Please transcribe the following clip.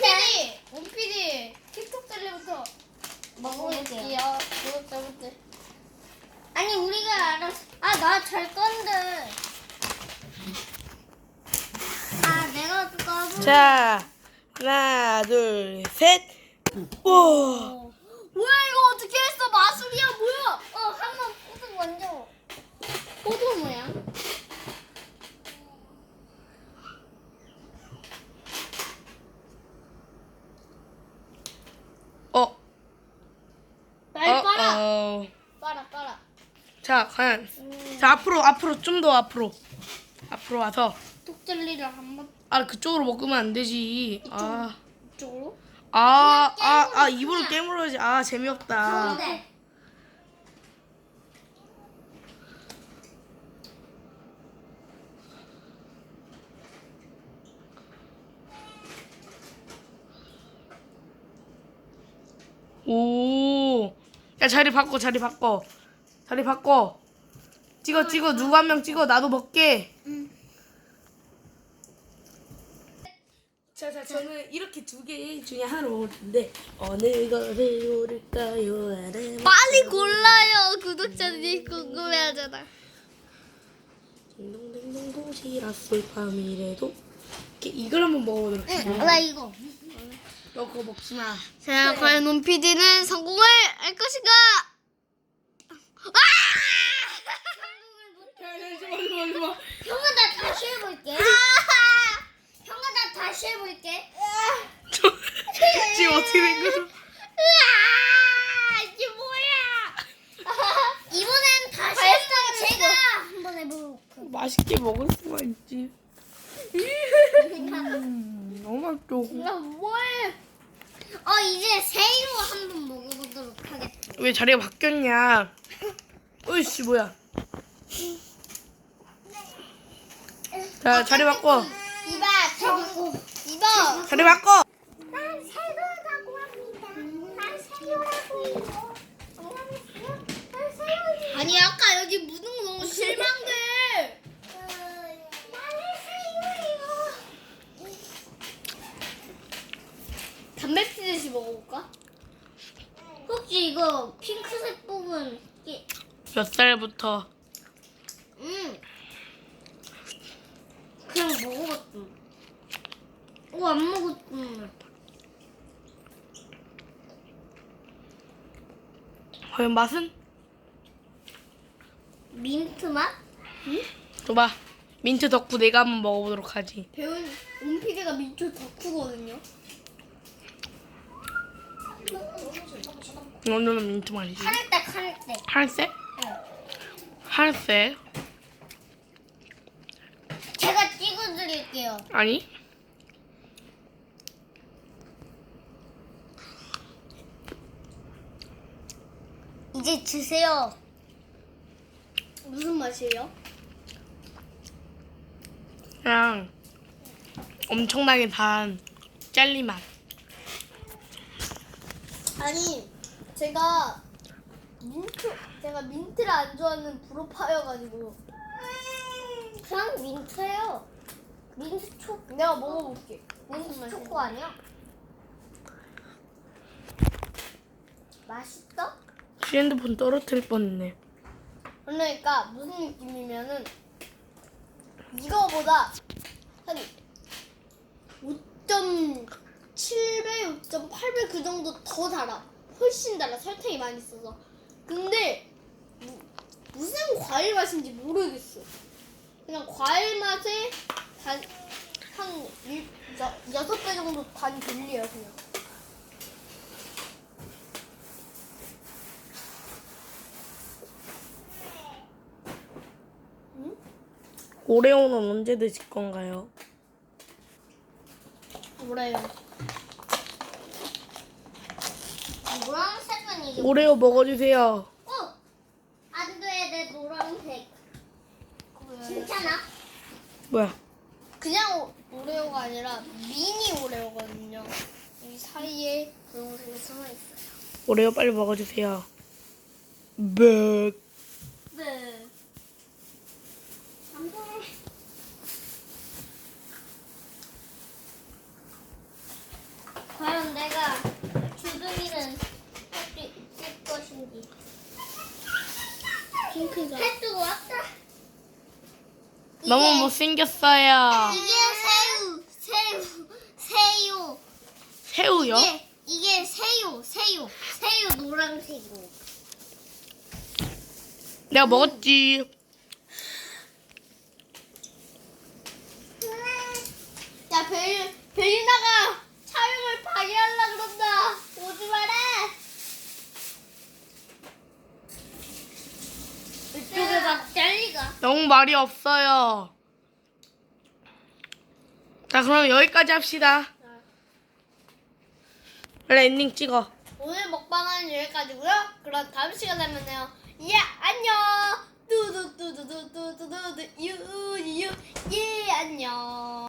네. 옹피디! 옹피디! 틱톡 젤리부터 먹어볼게요. 먹어볼게 뭐 아니 우리가 알아서 아 나 잘 건데 아 내가 꺼볼 자, 하나, 둘, 셋. 오. 자, 과연. 자, 앞으로, 앞으로, 좀 더 앞으로. 앞으로 와서. 톡젤리를 한번 아, 그쪽으로 먹으면 안 되지. 아. 이쪽으로. 아, 아, 아, 입으로 깨물어야지. 아, 재미없다. 네. 오. 야, 자리 바꿔, 자리 바꿔. 자리 바꿔. 찍어, 찍어. 누구 한 명 찍어. 나도 먹게. 자, 자, 저는 이렇게 두 개 중에 하나를 먹을 텐데 어느 것을 고를까요? 알아. 빨리 골라요. 구독자들이 궁금해하잖아. 딩동댕동 도시락을 밤이래도 이렇게 이걸 한번 먹어보도록 해. 나 이거. 너 그거 먹지 마. 자, 과연 논피디는 성공을 할 것인가? 아! 형아, 나 다시 해볼게. 형아, 나 다시 해볼게. 지금 어떻게 된 거죠? 으아! 이게 뭐야? 이번엔 다시 했던 제가 한번 해볼게요. 맛있게 먹을 수가 있지. 음, 너무 맛있어. 나 뭐해? 어, 이제 새우 한번 먹어보도록 하겠습니다. 왜 자리가 바뀌었냐? 어이씨 뭐야? 자 자리 바꿔. 이봐, 저거. 이봐. 자리 바꿔. 난 새우라고 합니다. 난 새우라고 해요. 안녕하세요. 난 새우예요. 아니 아까 여기 묻은 거 너무 실망돼. 나는 새우예요. 피듯이 먹어볼까? 혹시 이거 핑크색 부분 이- 몇 살부터? 음 그냥 먹어봤음 오안 먹었음 과연 맛은? 민트 맛? 줘봐. 민트 덕후 내가 한번 먹어보도록 하지. 배운 온피디가 민초 덕후거든요. 오늘은 민트 맛이지. 카를때 카를때 하늘색? 하늘색? 제가 찍어드릴게요 아니? 이제 드세요 무슨 맛이에요? 그냥 엄청나게 단 젤리 맛. 아니 제가 민트 제가 민트를 안 좋아하는 불호파여가지고 그냥 민트예요 민트 초 내가 먹어볼게. 민트? 초코 아니야? 맛있어? 핸드폰 떨어뜨릴 뻔했네. 그러니까 무슨 느낌이면은 이거보다 한 5.7배, 5.8배 그 정도 더 달아. 훨씬 달아. 설탕이 많이 있어서. 근데 무, 무슨 과일 맛인지 모르겠어. 그냥 과일 맛에 단, 한 일, 여, 6배 정도 단이 들려요, 그냥. 오레오는 언제 드실 건가요? 뭐래요? 노란색은 이게 오레오 먹어주세요. 어! 안 돼, 내 노란색. 괜찮아? 뭐야? 그냥 오- 오레오가 아니라 미니 오레오거든요. 이 사이에 분홍색이 숨어 있어요. 오레오 빨리 먹어주세요. 네. 네. 안 돼. 과연 내가 주둥이는 할 수 있을 것인지. 핑크가. 햇뜨고 왔다. 너무 못생겼어요. 이게 새우, 새우. 새우요? 이게 이게 새우 새우 새우 노란색으로. 내가 먹었지. 야 벨, 벨리나가 촬영을 방해하려 그런다 오지 마라 이쪽에 막 잘리가. 너무 말이 없어요. 자, 그럼 여기까지 합시다. 빨리 엔딩 찍어. 오늘 먹방은 여기까지고요 그럼 다음 시간에 만나요 예 안녕 뚜두뚜두두두두두 유유 예 안녕